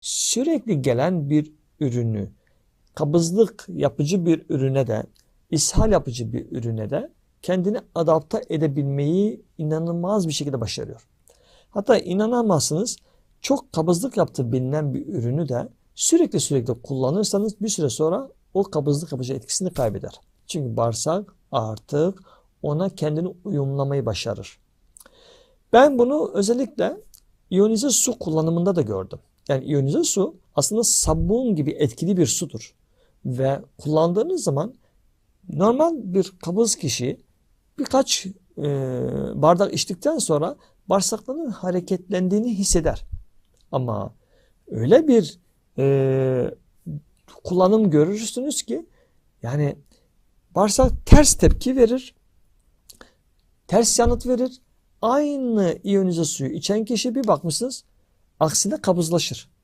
sürekli gelen bir ürünü kabızlık yapıcı bir ürüne de ishal yapıcı bir ürüne de kendini adapte edebilmeyi inanılmaz bir şekilde başarıyor. Hatta inanamazsınız çok kabızlık yaptığı bilinen bir ürünü de sürekli sürekli kullanırsanız bir süre sonra o kabızlık yapıcı etkisini kaybeder. Çünkü bağırsak artık ona kendini uyumlamayı başarır. Ben bunu özellikle iyonize su kullanımında da gördüm. Yani iyonize su aslında sabun gibi etkili bir sudur. Ve kullandığınız zaman normal bir kabız kişi birkaç e, bardak içtikten sonra bağırsaklarının hareketlendiğini hisseder. Ama öyle bir e, kullanım görürsünüz ki yani bağırsak ters tepki verir, ters yanıt verir. Aynı iyonize suyu içen kişi bir bakmışsınız aksine kabızlaşır.